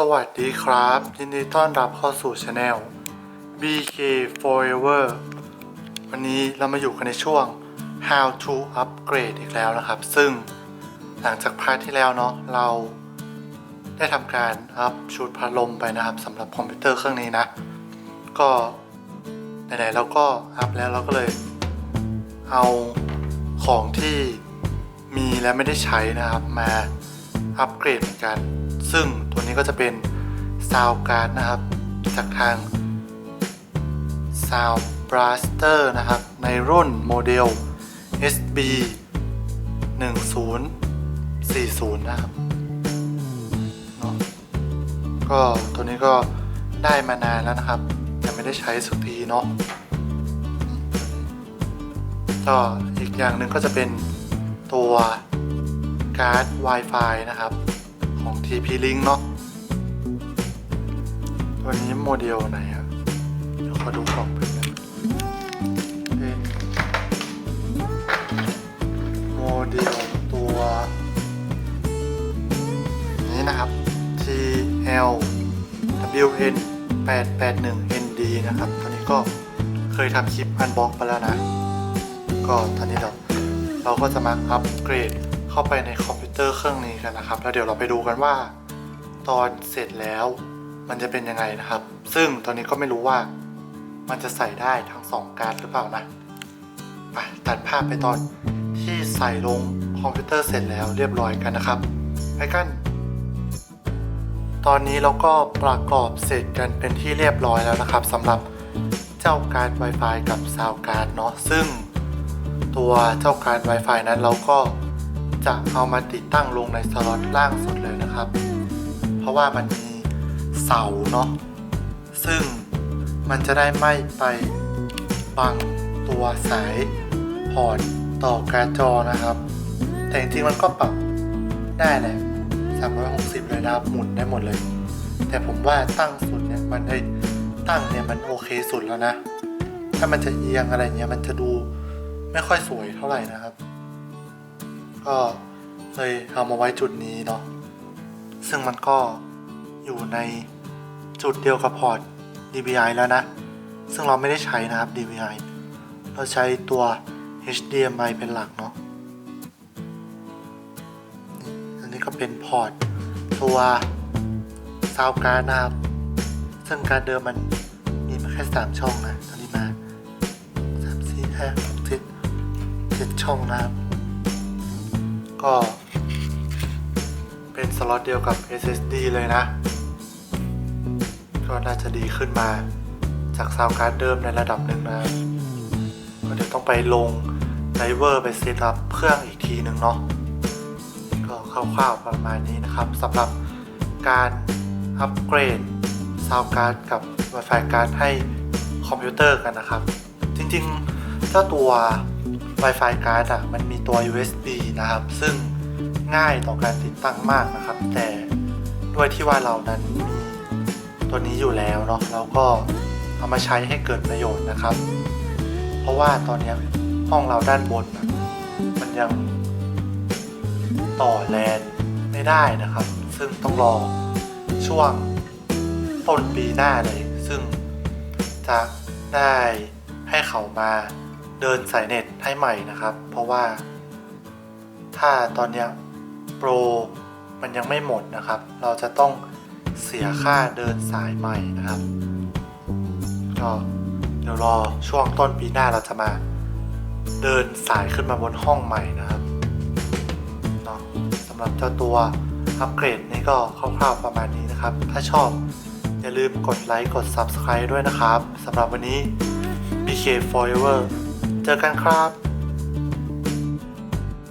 สวัสดีครับ ยินดีต้อนรับเข้าสู่ช anel BK Forever วันนี้เรามาอยู่กันในช่วง How to Upgrade อีกแล้วนะครับ ซึ่งหลังจากพาร์ทที่แล้วเนาะเราได้ทำการอัพชุดพัดลมไปนะครับสำหรับคอมพิวเตอร์เครื่องนี้นะ ก็ไหนๆเราก็อัพแล้วเราก็เลยเอาของที่มีและไม่ได้ใช้นะครับมาอัปเกรดเหมือนกัน ซึ่งตัวนี้ก็จะเป็นซาวการ์ดนะครับ จากทาง Sound Blaster นะครับ ในรุ่นโมเดล SB 1040 นะครับเนาะก็ตัวนี้ก็ได้มานานแล้วนะครับยังไม่ได้ใช้สักทีเนาะก็อีกอย่างหนึ่งก็จะเป็นตัวการ์ด Wi-Fi นะครับ ของ TP-Link เนาะตัวนี้โมเดลไหนอะเดี๋ยวขอดูกล่องเป็นเป็นโมเดลตัว นี้นะครับ TL WN 881 ND นะครับตัวนี้ก็เคยทำคลิปอันบ็อกไปแล้วนะ ก็ตอนนี้เราเราก็จะมาอัปเกรด เข้าไปในคอมพิวเตอร์เครื่องนี้กันนะครับ แล้วเดี๋ยวเราไปดูกันว่า ตอนเสร็จแล้ว มันจะเป็นยังไงนะครับ ซึ่งตอนนี้ก็ไม่รู้ว่า มันจะใส่ได้ทั้งสองการ์ดหรือเปล่านะไปตัดภาพไปตอนที่ใส่ลงคอมพิวเตอร์เสร็จแล้วเรียบร้อยกันนะครับ ไปกัน ตอนนี้เราก็ประกอบเสร็จกันเป็นที่เรียบร้อยแล้วนะครับสำหรับเจ้าการ์ด Wi-Fi กับซาวการ์ดเนาะซึ่ง ตัวเจ้าการ Wi-Fi นั้นเราก็ จะเอามาติดตั้งลงในสล็อตล่างสุดเลยนะครับ เพราะว่ามันมีเสาเนาะซึ่งมันจะได้ไม่ไปบังตัวสายพอร์ตต่อการจอนะครับ แต่จริงๆมันก็ปรับได้แหละ360เลยนะครับหมุนได้หมดเลย แต่ผมว่าตั้งสุดเนี่ยมันได้ตั้งเนี่ยมันโอเคสุดแล้วนะ ถ้ามันจะเอียงอะไรเงี้ยมันจะดูไม่ค่อยสวยเท่าไหร่นะครับ ก็เลยเอามาไว้จุดนี้เนาะซึ่งมันก็อยู่ในจุดเดียวกับพอร์ต DVI แล้วนะ ซึ่งเราไม่ได้ใช้นะครับ DVI เราใช้ตัว HDMI เป็นหลักเนาะอันนี้ก็เป็นพอร์ตตัวซาวการ์ดนะครับ ซึ่งการเดิมมันมีมาแค่ 3 ช่องนะ ตอนนี้มาสามสี่ห้าหกเจ็ดเจ็ดช่องนะครับ ก็เป็นสล็อตเดียวกับ SSD เลยนะ ก็น่าจะดีขึ้นมาจากซาวการ์ดเดิมในระดับหนึ่งนะก็เดี๋ยวต้องไปลงไดเวอร์ไปเซตอัพเครื่องอีกทีหนึ่งเนาะก็คร่าวๆประมาณนี้นะครับสำหรับการอัปเกรดซาวการ์ดกับ Wi-Fi การ์ดให้คอมพิวเตอร์กันนะครับ จริงๆเจ้าตัว Wi-Fi card อะมันมีตัว USB นะครับ ซึ่งง่ายต่อการติดตั้งมากนะครับ แต่ด้วยที่ว่าเรานั้นมีตัวนี้อยู่แล้วเนาะเราก็เอามาใช้ให้เกิดประโยชน์นะครับ เพราะว่าตอนนี้ห้องเราด้านบน มันยังต่อแลนไม่ได้นะครับ ซึ่งต้องรอช่วงต้นปีหน้าเลย ซึ่งจะได้ให้เขามาเดินสายเน็ตให้ใหม่นะครับ เพราะว่า ถ้าตอนนี้โปรมันยังไม่หมดนะครับ เราจะต้องเสียค่าเดินสายใหม่นะครับก็เดี๋ยวรอช่วงต้นปีหน้าเราจะมาเดินสายขึ้นมาบนห้องใหม่นะครับเนาะสำหรับเจ้าตัวอัปเกรดนี้ก็คร่าวๆประมาณนี้นะครับ ถ้าชอบอย่าลืมกดไลค์กด Subscribe ด้วยนะครับสำหรับวันนี้ BK Forever เจอกันครับ